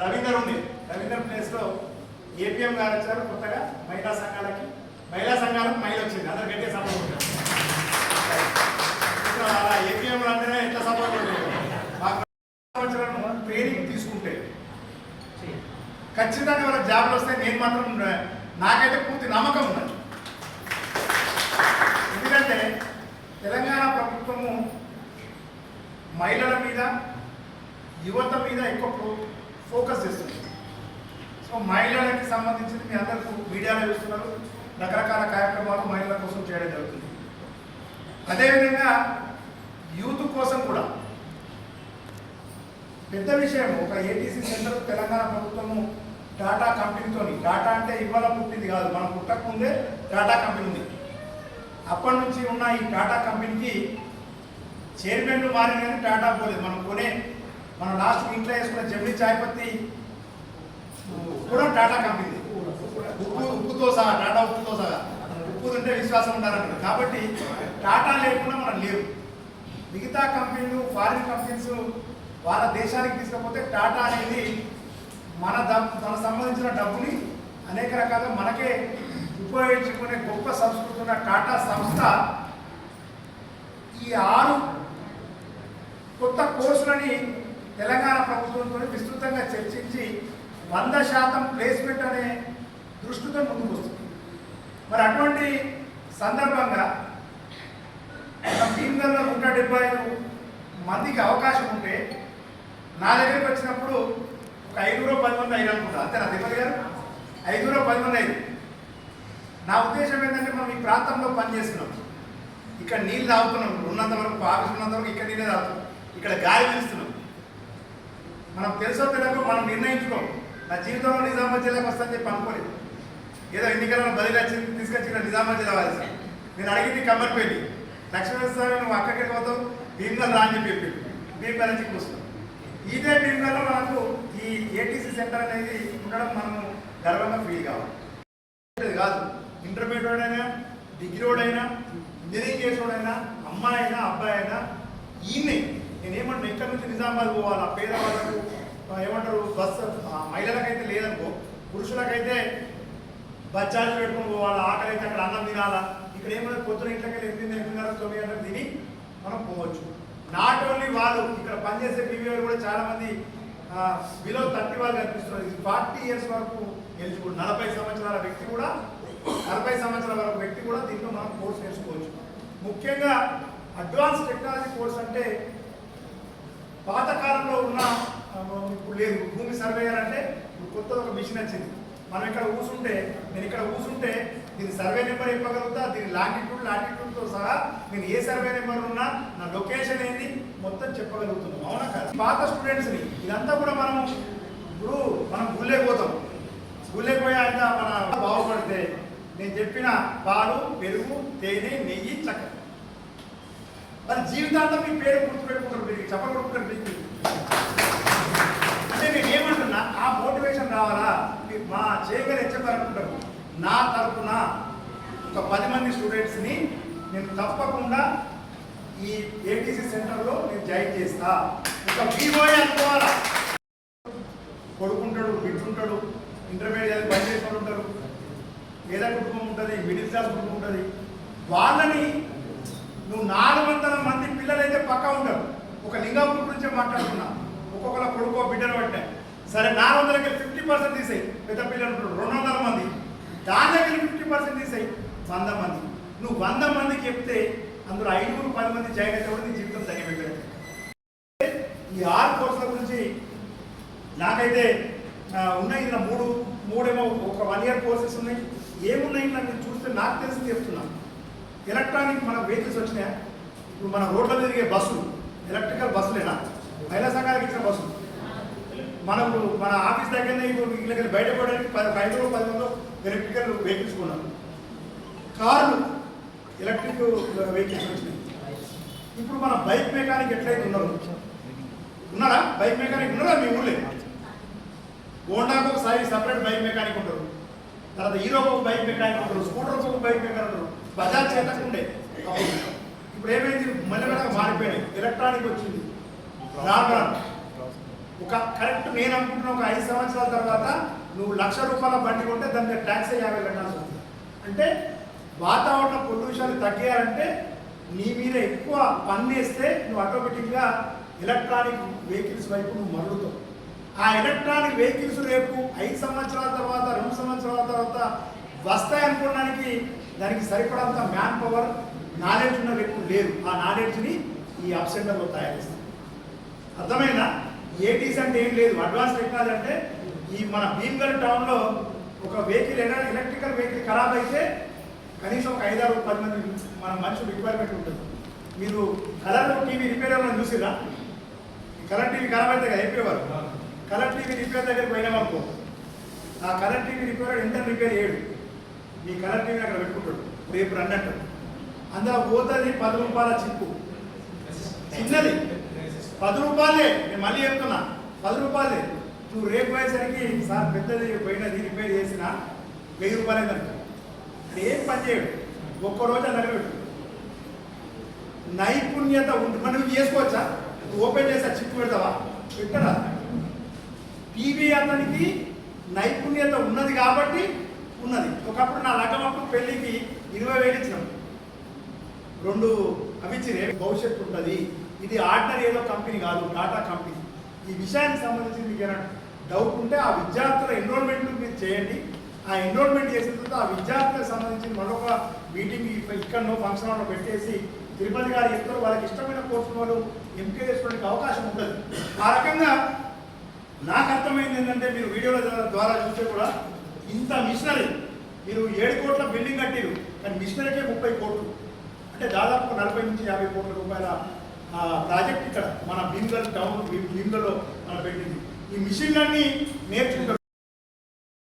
రవీందర్ ఉంది. రవీందర్ ప్లేస్లో ఏపీఎం గారు వచ్చారు కొత్తగా. మహిళా సంఘాలకి. మహిళా సంఘాలకు మహిళ వచ్చింది. అందరు గట్టిగా సపోర్ట్ ఉంటారు అలా ఏపీఎం అంటేనే ఎట్లా సపోర్ట్ ఉంటుంది మాకు సంవత్సరం ట్రైనింగ్ తీసుకుంటే. ఖచ్చితంగా వాళ్ళ జాబ్లు వస్తే నేను మాత్రం నాకైతే పూర్తి నమ్మకం ఉన్నది ఎందుకంటే తెలంగాణ ప్రభుత్వము మహిళల మీద యువత మీద ఎక్కువ ఫోకస్ చేస్తుంది సో మహిళలకి సంబంధించింది మీ అందరూ మీడియాలో చూస్తున్నారు. రకరకాల కార్యక్రమాలు మహిళల కోసం చేయడం జరుగుతుంది. అదేవిధంగా యూత్ కోసం కూడా పెద్ద విషయం ఒక ఏటీసీ సెంటర్ తెలంగాణ ప్రభుత్వము టాటా కంపెనీతోని టాటా అంటే ఇవాళ పుట్టింది కాదు మనం పుట్టకముందే టాటా కంపెనీ ఉంది. అప్పటి నుంచి ఉన్న ఈ టాటా కంపెనీకి చైర్మన్లు మారిన కానీ టాటా పోలేదు. మనం కొనే మనం లాస్ట్ ఇంట్లో వేసుకున్న జమిని చాయ్ పత్తి కూడా టాటా కంపెనీ. ఉప్పు ఉప్పుతో సహా టాటా ఉప్పుతో సహా. ఉప్పు తింటే విశ్వాసం ఉండాలంటారు. కాబట్టి టాటా లేకుండా మనం లేవు మిగతా కంపెనీలు ఫారిన్ కంపెనీస్ వాళ్ళ దేశానికి తీసుకపోతే టాటా అనేది మన తన సంబంధించిన డబ్బుని అనేక రకాలుగా మనకే ఉపయోగించుకునే గొప్ప సంస్కృతి ఉన్న టాటా సంస్థ ఈ ఆరు కొత్త కోర్సులని తెలంగాణ ప్రభుత్వంతో విస్తృతంగా చర్చించి వంద శాతం ప్లేస్మెంట్ అనే దృష్టితో ముందుకు వస్తుంది. మరి అటువంటి సందర్భంగా ఒక టీంలలో నూట డెబ్బై ఐదు మందికి అవకాశం ఉంటే నా దగ్గరికి వచ్చినప్పుడు ఒక ఐదుగురో పది మంది ఐదు అనుకుంటా. అంతే నా తిరుపతి గారు? ఐదుగురో పది మంది ఐదు. నా ఉద్దేశం ఏంటంటే మనం ఈ ప్రాంతంలో పనిచేస్తున్నాం ఇక్కడ నీళ్ళు తాగుతున్నాం. ఉన్నంత వరకు ఆఫీస్ ఉన్నంత వరకు ఇక్కడ నీళ్ళే తాగుతున్నాం. ఇక్కడ గాలి పిలుస్తున్నాం. మనం తెలుసో తెలియక మనం నిర్ణయించుకోం. నా జీవితంలో నిజామాబాద్ జిల్లాకు వస్తానని చెప్పి అనుకోలేదు. ఏదో ఎన్నికలను బదిలీ వచ్చి తీసుకొచ్చి నిజామాబాద్ జిల్లా వాల్సి నేను అడిగింది కమ్మర్పేటి లక్ష్మణ సార్ నువ్వు అక్కడికి పోతావు? భీమ్గల్ రా అని చెప్పి భీమ్గల్ నుంచి కూర్చున్నాం. ఇదే భీమ్గల్లో మనకు ఈ ఏటీసీ సెంటర్ అనేది ఉండడం మనము గర్వంగా ఫీల్ కావాలి. కాదు. ఇంటర్మీడియట్ అయినా డిగ్రీ వాడైనా ఇంజనీరింగ్ చేసేవాడైనా అమ్మాయి అయినా అబ్బాయి అయినా ఈయన్ని నేనేమంటున్నా ఎక్కడి నుంచి నిజామాబాద్ పోవాలా? పేదవాళ్ళకు ఏమంటారు బస్సు మహిళలకైతే లేదనుకో పురుషులకైతే బస్ పెట్టుకుని పోవాలా? ఆకలి అయితే అక్కడ అన్నం తినాలా? ఇక్కడ ఏమన్నా పొద్దున ఇంట్లోకి ఎనిమిది ఎనిమిదిన్నర తొమ్మిది గంటలకు తిని మనం పోవచ్చు. నాట్ ఓన్లీ వాళ్ళు ఇక్కడ పనిచేసే బీవీఆర్ కూడా చాలా మంది బిలో థర్టీ వాళ్ళు కనిపిస్తున్నారు. ఇది ఫార్టీ ఇయర్స్ వరకు ఎలిజిబుల్ నలభై సంవత్సరాల వ్యక్తి కూడా నలభై సంవత్సరాల వరకు వ్యక్తి కూడా దీంట్లో మనం కోర్స్ నేర్చుకోవచ్చు. ముఖ్యంగా అడ్వాన్స్ టెక్నాలజీ కోర్స్ అంటే పాతకాలంలో ఉన్న ఇప్పుడు లేదు భూమి సర్వేయర్ అంటే ఇప్పుడు కొత్త ఒక మిషన్ వచ్చింది. మనం ఇక్కడ కూర్చుంటే నేను ఇక్కడ కూర్చుంటే దీని సర్వే నెంబర్ ఇవ్వగలుగుతా దీని లాటిట్యూడ్ లాటిట్యూడ్తో సహా నేను ఏ సర్వే నెంబర్ ఉన్నా నా లొకేషన్ ఏంది మొత్తం చెప్పగలుగుతున్నాం. అవునా కదా? పాత స్టూడెంట్స్ని ఇదంతా కూడా మనం ఇప్పుడు మనం గుళ్ళే పోతాం. గుళ్ళే పోయాక మన బాగుపడితే నేను చెప్పిన పాలు పెరుగు తేనె నెయ్యి చక్కెర. మరి జీవితాంతం మీ పేరు గుర్తుపెట్టుకుంటారు మీకు చెప్పగలుగుతారు మీకు అంటే నేను ఏమంటున్నా ఆ మోటివేషన్ రావాలా? మీరు మా చేయగల హెచ్చగలుగుతారు నా తరపున ఒక పది మంది స్టూడెంట్స్ని నేను తప్పకుండా ఈ ఏటీసీ సెంటర్లో నేను జాయిన్ చేస్తా. ఒక బీఓఏ అనుకోవాలా? కొడుకుంటాడు బిడ్డుంటాడు ఇంటర్మీడియట్ పని చేసుకొని ఉంటారు పేద కుటుంబం ఉంటుంది మిడిల్ క్లాస్ కుటుంబం ఉంటుంది. వాళ్ళని నువ్వు నాలుగు వందల మంది పిల్లలైతే పక్కా ఉంటారు ఒక లింగాపూర్ గురించే మాట్లాడుతున్నా. ఒక్కొక్కరు కొడుకో బిడ్డను పట్టే సరే నాలుగు వందలకి ఫిఫ్టీ పర్సెంట్ తీసేయి. పెద్ద పిల్లలు రెండు వందల మంది. దాని దగ్గర ఫిఫ్టీ పర్సెంట్ తీసేయి. వంద మంది. నువ్వు వంద మందికి చెప్తే అందులో ఐదుగురు పది మంది జాయిన్ అయితే కూడా నీ జీవితం తగ్గిపోయింది ఈ ఆరు కోర్సుల గురించి నాకైతే ఉన్నాయి ఇలా మూడు మూడేమో ఒక వన్ ఇయర్ కోర్సెస్ ఉన్నాయి. ఏమున్నాయి నాకు చూస్తే నాకు తెలిసి చెప్తున్నాను ఎలక్ట్రానిక్ మన వెహికల్స్ వచ్చినాయా? ఇప్పుడు మన రోడ్ల మీద తిరిగే బస్సులు ఎలక్ట్రికల్ బస్సులేనా మహిళా సంఘాలకు ఇచ్చిన బస్సులు. మనకు మన ఆఫీస్ దగ్గరనే ఇప్పుడు వీళ్ళకి బయటపడడానికి పది ఐదు పది మందిలో ఎలక్ట్రికల్ వెహికల్స్ కొన్నాం కార్లు ఎలక్ట్రిక్ వెహికల్స్ వచ్చినాయి. ఇప్పుడు మన బైక్ మెకానిక్ ఎట్లయితే ఉన్నారు? ఉన్నారా? బైక్ మెకానిక్ ఉన్నారా మీ ఊళ్ళో హోండాకు ఒకసారి సపరేట్ బైక్ మెకానిక్ ఉంటారు. తర్వాత హీరో ఒక బైక్ మెకానిక్ ఉంటారు స్కూటర్కి ఒక బైక్ మెకానిక్ ఉంటారు బజాజ్ చేతకు ఉండే. ఇప్పుడు ఏమైంది? మెల్లమెల్లగా మారిపోయినాయి. ఎలక్ట్రానిక్ వచ్చింది. రాను ఒక కరెక్ట్ నేను అనుకుంటున్న ఒక ఐదు సంవత్సరాల తర్వాత నువ్వు లక్ష రూపాయల బండి కొంటే దాని మీద ట్యాక్స్ యాభై కట్టాల్సి వస్తుంది. అంటే వాతావరణ పొల్యూషన్ తగ్గేయాలంటే నీ మీద ఎక్కువ పని వేస్తే నువ్వు ఆటోమేటిక్గా ఎలక్ట్రానిక్ వెహికల్స్ వైపు నువ్వు మరుగుతావు. ఆ ఎలక్ట్రానిక్ వెహికల్స్ రేపు ఐదు సంవత్సరాల తర్వాత రెండు సంవత్సరాల తర్వాత వస్తాయనుకోవడానికి దానికి సరిపడంత మ్యాన్ పవర్ నాలెడ్జ్ ఉన్న వ్యక్తులు లేరు. ఆ నాలెడ్జ్ని ఈ అప్ సెంటర్లో తయారు చేస్తారు. అర్థమైందా? ఏటీస్ అంటే ఏం లేదు. అడ్వాన్స్ టెక్నాలజీ అంటే ఈ మన భీమ్గర్ టౌన్లో ఒక వెహికల్ ఎలక్ట్రికల్ వెహికల్ ఖరాబ్ అయితే కనీసం ఒక ఐదారు పది మంది మన మనుషులు రిక్వైర్మెంట్ ఉంటుంది. మీరు కలర్ టీవీ రిపేర్ ఏమైనా చూసిరా కలర్ టీవీ ఖరాబ్ అయితే కదా అయిపోయేవారు కలర్ టీవీ రిపేర్ దగ్గరికి పోయినామనుకో ఆ కలర్ టీవీ రిపేర్ ఎంత రిపేర్ చేయడు. మీ కలర్ టీవీ అక్కడ పెట్టుకుంటాడు. రేపు రన్నట్టు అందులో పోతుంది పది రూపాయల చిప్పు. చిన్నది. పది రూపాయలే. నేను మళ్ళీ చెప్తున్నా. పది రూపాయలే. నువ్వు రేపు పోయేసరికి సార్ పెద్దది పోయినది రిపేర్ చేసిన వెయ్యి రూపాయలే కనుక ఏం పని చేయడు. ఒక్కరోజు దగ్గర పెట్టు నైపుణ్యత ఉంటుంది మరి నువ్వు చేసుకోవచ్చా? ఓపెన్ చేసా చిప్పు పెడతావా? పెట్టరా? టీవీ అతనికి నైపుణ్యత ఉన్నది కాబట్టి ఉన్నది. ఒకప్పుడు నా లగ్గమప్పుడు పెళ్ళికి ఇరవై వేలు ఇచ్చినాం. రెండు అవిచ్చిరే భవిష్యత్తు ఉంటుంది. ఇది ఆర్డినరీ ఏదో కంపెనీ కాదు టాటా కంపెనీ. ఈ విషయానికి సంబంధించి మీకు ఏమైనా డౌట్ ఉంటే ఆ విద్యార్థుల ఎన్రోల్మెంట్ మీరు చేయండి. ఆ ఎన్రోల్మెంట్ చేసిన తర్వాత ఆ విద్యార్థులకు సంబంధించిన మరొక మీటింగ్ ఇక్కడనో ఫంక్షన్ హాల్లో పెట్టేసి తిరుపతి గారు చెప్తారు. వాళ్ళకి ఇష్టమైన కోర్సు వాళ్ళు ఎంపిక చేసుకోవడానికి అవకాశం ఉంటుంది. ఆ రకంగా నాకు అర్థమైంది ఏంటంటే మీరు వీడియోల ద్వారా- ద్వారా చూస్తే కూడా ఇంత మిషనరీ. మీరు ఏడు కోట్ల బిల్డింగ్ కట్టిరు కానీ మిషనరీకే ముప్పై కోట్లు. అంటే దాదాపు నలభై నుంచి యాభై కోట్ల రూపాయల ఆ, ప్రాజెక్ట్ ఇక్కడ మన భీమ్గల్ టౌన్ భీమ్గల్లో మనం పెట్టింది. ఈ మిషన్లన్నీ నేర్చుకుంటారు.